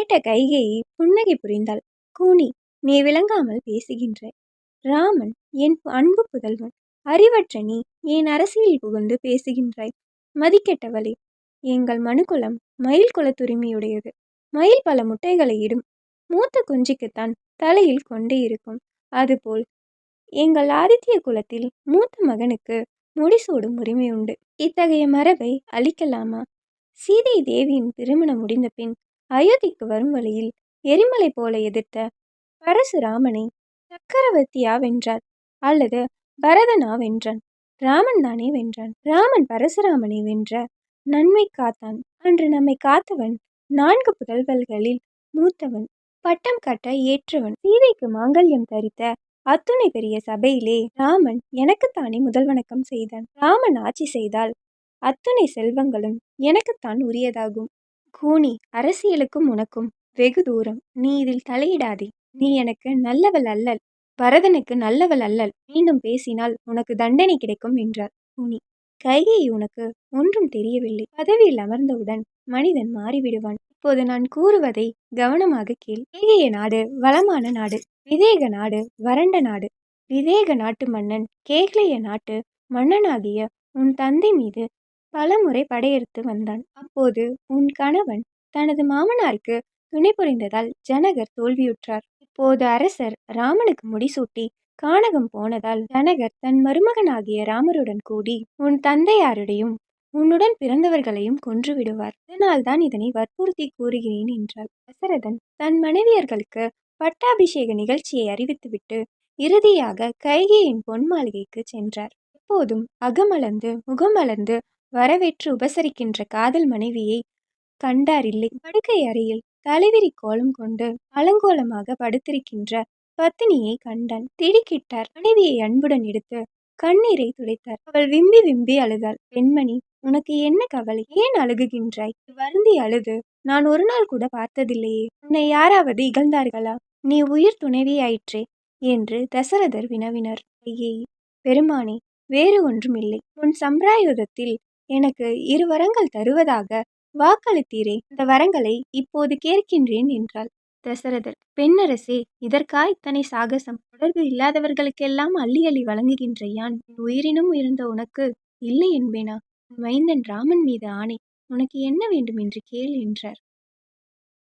கேட்ட கைகேயி புன்னகை புரிந்தாள். கூனி நீ விளங்காமல் பேசுகின்ற. ராமன் என் அன்பு புதல்வன் அறிவற்ற நீ என் அரசியல் புகுந்து பேசுகின்றாய்? மதிக்கெட்டவளே எங்கள் மனுக்குலம் மயில் குலத்துரிமையுடையது. மயில் பல முட்டைகளை இடும். மூத்த குஞ்சிக்குத்தான் தலையில் கொண்டே இருக்கும். அதுபோல் எங்கள் ஆதித்ய குலத்தில் மூத்த மகனுக்கு முடிசூடும் உரிமை உண்டு இத்தகைய மரபை அழிக்கலாமா? சீதை தேவியின் திருமணம் முடிந்த பின் அயோத்திக்கு வரும் வழியில் எரிமலை போல எதிர்த்த பரசுராமனை சக்கரவர்த்தியா வென்றார் அல்லது பரதனா வென்றான் ராமன் தானே வென்றான். ராமன் பரசுராமனை வென்ற நன்மை காத்தான். அன்று நம்மை காத்தவன் நான்கு புதல்வல்களில் மூத்தவன் பட்டம் கட்ட ஏற்றவன். சீதைக்கு மாங்கல்யம் தரித்த அத்துணை பெரிய சபையிலே ராமன் எனக்குத்தானே முதல் வணக்கம் செய்தான். ராமன் ஆட்சி செய்தால் அத்துணை செல்வங்களும் எனக்குத்தான் உரியதாகும். கூனி அரசியலுக்கும் உனக்கும் வெகு தூரம். நீ இதில் தலையிடாதே. நீ எனக்கு நல்லவள் அல்லல். பரதனுக்கு நல்லவள் அல்லல். மீண்டும் பேசினால் உனக்கு தண்டனை கிடைக்கும் என்றார் கூனி. கையை உனக்கு ஒன்றும் தெரியவில்லை. பதவியில் அமர்ந்தவுடன் மனிதன் மாறிவிடுவான். இப்போது நான் கூறுவதை கவனமாக கேள். கேகைய நாடு வளமான நாடு. விதேக நாடு வறண்ட நாடு. விதேக நாட்டு மன்னன் கேகலைய நாட்டு மன்னனாகிய உன் தந்தை மீது பலமுறை படையெடுத்து வந்தான். அப்போது உன் கணவன் தனது மாமனாருக்கு துணை புரிந்ததால் ஜனகர் தோல்வியுற்றார். இப்போது அரசர் ராமனுக்கு முடிசூட்டி கானகம் போனதால் ஜனகர் தன் மருமகனாகிய ராமருடன் கூடி உன் தந்தையாருடையும் உன்னுடன் பிறந்தவர்களையும் கொன்று விடுவார். இதனால்தான் இதனை வற்புறுத்தி கூறுகிறேன் என்றாள். தசரதன் தன் மனைவியர்களுக்கு பட்டாபிஷேக நிகழ்ச்சியை அறிவித்துவிட்டு இறுதியாக கைகையின் பொன் மாளிகைக்கு சென்றார். எப்போதும் அகமலர்ந்து முகமலர்ந்து வரவேற்று உபசரிக்கின்ற காதல் மனைவியை கண்டாரில்லை படுக்கை அறையில் தலைவிரி கோலம் கொண்டு அலங்கோலமாக படுத்திருக்கின்ற பத்தினியை கண்டான். திடுக்கிட்டார். மனைவியை அன்புடன் எடுத்து கண்ணீரை துடைத்தார். அவள் விம்பி விம்பி அழுதாள். பெண்மணி உனக்கு என்ன கவலை? ஏன் அழுகுகின்றாய்? வருந்தி அழுது. நான் ஒரு நாள் கூட பார்த்ததில்லையே. உன்னை யாராவது இகழ்ந்தார்களா? நீ உயிர் துணைவி ஆயிற்றே என்று தசரதர் வினவினர். ஐயே பெருமானே வேறு ஒன்றுமில்லை உன் சம்பிராயுதத்தில் எனக்கு இரு வரங்கள் தருவதாக வாக்களித்தீரே. அந்த வரங்களை இப்போது கேட்கின்றேன் என்றாள். தசரதர் பெண்ணரசே இதற்காய் இத்தனை சாகசம். தொடர்பு இல்லாதவர்களுக்கெல்லாம் அள்ளி அள்ளி வழங்குகின்ற யான். உயிரினும் உயர்ந்த உனக்கு இல்லை என்பேனா? மைந்தன் ராமன் மீது ஆணை. உனக்கு என்ன வேண்டும் என்று கேள் என்றார்.